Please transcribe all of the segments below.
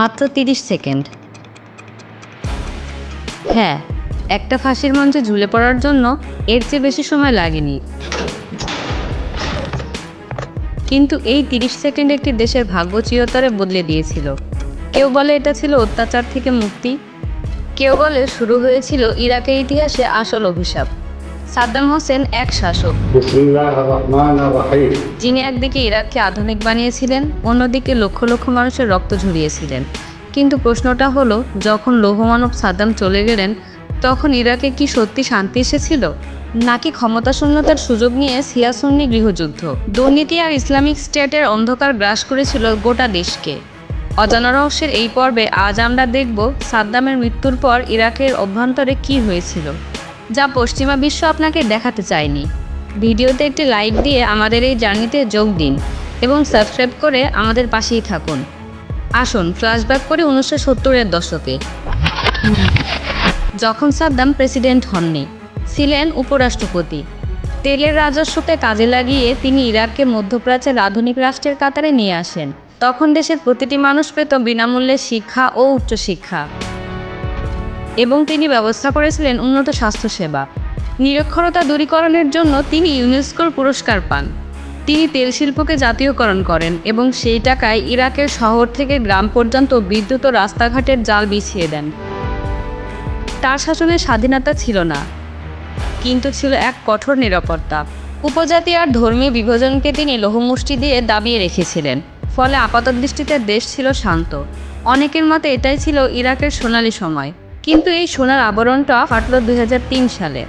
মাত্র তিরিশ সেকেন্ড। হ্যাঁ একটা ফাঁসির মঞ্চে ঝুলে পড়ার জন্য এর চেয়ে বেশি সময় লাগেনি। কিন্তু এই তিরিশ সেকেন্ড একটি দেশের ভাগ্য চিরতরে বদলে দিয়েছিল। কেউ বলে এটা ছিল অত্যাচার থেকে মুক্তি, কেউ বলে শুরু হয়েছিল ইরাকের ইতিহাসে আসল অভিশাপ। সাদ্দাম হোসেন এক শাসক। যিনি একদিকে ইরাককে আধুনিক বানিয়েছিলেন অন্যদিকে লক্ষ লক্ষ মানুষের রক্ত ঝরিয়েছিলেন। কিন্তু প্রশ্নটা হলো যখন লৌহমানব সাদ্দাম চলে গেলেন তখন ইরাকে কি সত্যি শান্তি এসেছিল? নাকি ক্ষমতাশূন্যতার সুযোগ নিয়ে সিয়াসুন্নি গৃহযুদ্ধ? দুর্নীতি আর ইসলামিক স্টেটের অন্ধকার গ্রাস করেছিল গোটা দেশকে। অজানা রহস্যের এই পর্বে আজ আমরা দেখব সাদ্দামের মৃত্যুর পর ইরাকের অভ্যন্তরে কি হয়েছিল। যা পশ্চিমা বিশ্ব আপনাকে দেখাতে চায়নি। ভিডিওতে একটি লাইক দিয়ে আমাদের এই জার্নিতে যোগ দিন এবং সাবস্ক্রাইব করে আমাদের পাশেই থাকুন। আসুন ফ্ল্যাশব্যাক করে উনিশশো সত্তরের দশকে। যখন সাদ্দাম প্রেসিডেন্ট হননি, ছিলেন উপরাষ্ট্রপতি। তেলের রাজস্বকে কাজে লাগিয়ে তিনি ইরাককে মধ্যপ্রাচ্যের আধুনিক রাষ্ট্রের কাতারে নিয়ে আসেন। তখন দেশের প্রতিটি মানুষ পেত বিনামূল্যে শিক্ষা ও উচ্চশিক্ষা। এবং তিনি ব্যবস্থা করেছিলেন উন্নত স্বাস্থ্যসেবা। নিরক্ষরতা দূরীকরণের জন্য তিনি ইউনেস্কোর পুরস্কার পান। তিনি তেল শিল্পকে জাতীয়করণ করেন এবং সেই টাকায় ইরাকের শহর থেকে গ্রাম পর্যন্ত বিদ্যুৎ ও রাস্তাঘাটের জাল বিছিয়ে দেন। তার শাসনের স্বাধীনতা ছিল না, কিন্তু ছিল এক কঠোর নিরাপত্তা। উপজাতি আর ধর্মীয় বিভাজনকে তিনি লৌহমুষ্টি দিয়ে দাবিয়ে রেখেছিলেন, ফলে আপাতদৃষ্টিতে দেশ ছিল শান্ত। অনেকের মতে এটাই ছিল ইরাকের সোনালি সময়। কিন্তু এই সোনার আবরণটা ফাটল দুই হাজার তিন সালে।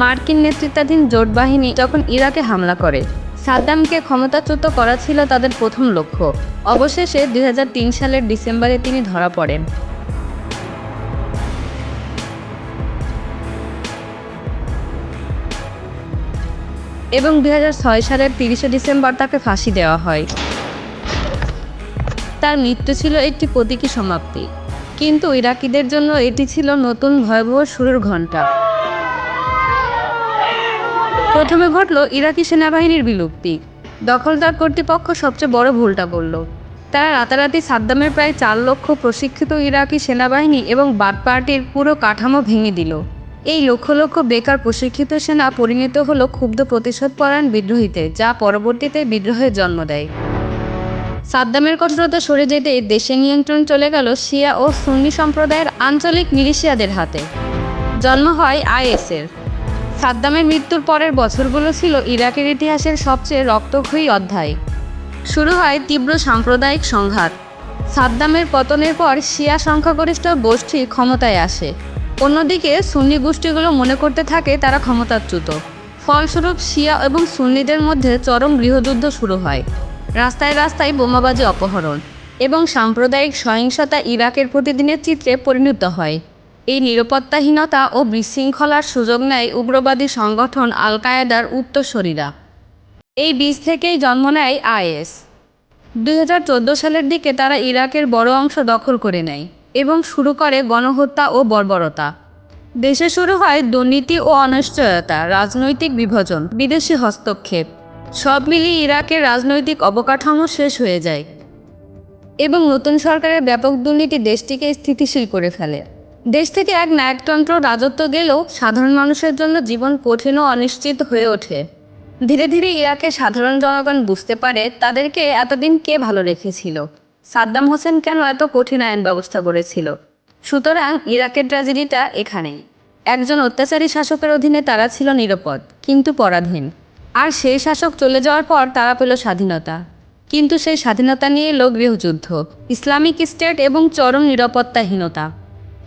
মার্কিন নেতৃত্বাধীন জোট বাহিনী যখন ইরাকে হামলা করে, সাদ্দামকে ক্ষমতাচ্যুত করা ছিল তাদের প্রথম লক্ষ্য। অবশেষে দু হাজার তিন সালের ডিসেম্বরে তিনি ধরা পড়েন। এবং দুই হাজার ছয় সালের তিরিশে ডিসেম্বর তাকে ফাঁসি দেওয়া হয়। তার মৃত্যু ছিল একটি প্রতীকী সমাপ্তি। কিন্তু ইরাকিদের জন্য এটি ছিল নতুন ভয়াবহ শুরুর ঘণ্টা। প্রথমে ঘটল ইরাকি সেনাবাহিনীর বিলুপ্তি। দখলদার কর্তৃপক্ষ সবচেয়ে বড় ভুলটা করল। তারা রাতারাতি সাদ্দামের প্রায় চার লক্ষ প্রশিক্ষিত ইরাকি সেনাবাহিনী এবং বাদ পার্টির পুরো কাঠামো ভেঙে দিল। এই লক্ষ লক্ষ বেকার প্রশিক্ষিত সেনা পরিণত হলো ক্ষুব্ধ প্রতিশোধ পরায়ণ বিদ্রোহীতে, যা পরবর্তীতে বিদ্রোহের জন্ম দেয়। সাদ্দামের কঠোরতা সরে যেতে দেশে নিয়ন্ত্রণ চলে গেল শিয়া ও সুন্নি সম্প্রদায়ের আঞ্চলিক মিলিশিয়াদের হাতে। জন্ম হয় আইএসের। সাদ্দামের মৃত্যুর পরের বছরগুলো ছিল ইরাকের ইতিহাসের সবচেয়ে রক্তক্ষয়ী অধ্যায়। শুরু হয় তীব্র সাম্প্রদায়িক সংঘাত। সাদ্দামের পতনের পর শিয়া সংখ্যাগরিষ্ঠ গোষ্ঠী ক্ষমতায় আসে। অন্যদিকে সুন্নি গোষ্ঠীগুলো মনে করতে থাকে তারা ক্ষমতাচ্যুত। ফলস্বরূপ শিয়া এবং সুন্নিদের মধ্যে চরম গৃহযুদ্ধ শুরু হয়। রাস্তায় রাস্তায় বোমাবাজি অপহরণ এবং সাম্প্রদায়িক সহিংসতা ইরাকের প্রতিদিনের চিত্রে পরিণত হয়। এই নিরাপত্তাহীনতা ও বিশৃঙ্খলার সুযোগ নেয় উগ্রবাদী সংগঠন আল কায়েদার উত্তরসরীরা। এই বীজ থেকেই জন্ম নেয় আইএস। দুই হাজার চোদ্দ সালের দিকে তারা ইরাকের বড় অংশ দখল করে নেয় এবং শুরু করে গণহত্যা ও বর্বরতা। দেশে শুরু হয় দুর্নীতি ও অনিশ্চয়তা, রাজনৈতিক বিভাজন, বিদেশি হস্তক্ষেপ। সব মিলিয়ে ইরাকের রাজনৈতিক অবকাঠামো শেষ হয়ে যায় এবং নতুন সরকারের ব্যাপক দুর্নীতি দেশটিকে স্থিতিশীল করে ফেলে। দেশ থেকে এক নায়কতন্ত্র রাজত্ব গেলেও সাধারণ মানুষের জন্য জীবন কঠিন ও অনিশ্চিত হয়ে ওঠে। ধীরে ধীরে ইরাকের সাধারণ জনগণ বুঝতে পারে তাদেরকে এতদিন কে ভালো রেখেছিল? সাদ্দাম হোসেন কেন এত কঠিন আইন ব্যবস্থা করেছিল? সুতরাং ইরাকের ট্র্যাজেডিটা এখানেই। একজন অত্যাচারী শাসকের অধীনে তারা ছিল নিরাপদ, কিন্তু পরাধীন। আর সেই শাসক চলে যাওয়ার পর তারা পেল স্বাধীনতা। কিন্তু সেই স্বাধীনতা নিয়ে এলো গৃহযুদ্ধ ইসলামিক স্টেট এবং চরম নিরাপত্তাহীনতা।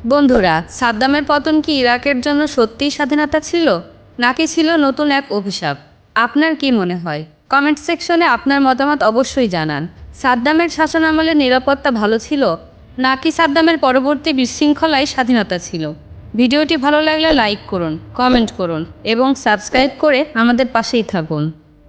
বন্ধুরা, সাদ্দামের পতন কি ইরাকের জন্য সত্যিই স্বাধীনতা ছিল, নাকি ছিল নতুন এক অভিশাপ? আপনার কি মনে হয়? কমেন্ট সেকশনে আপনার মতামত অবশ্যই জানান। সাদ্দামের শাসন আমলে নিরাপত্তা ভালো ছিল, নাকি সাদ্দামের পরবর্তী বিশৃঙ্খলায় স্বাধীনতা ছিল? ভিডিওটি ভালো লাগলে লাইক করুন কমেন্ট করুন এবং সাবস্ক্রাইব করে আমাদের পাশেই থাকুন।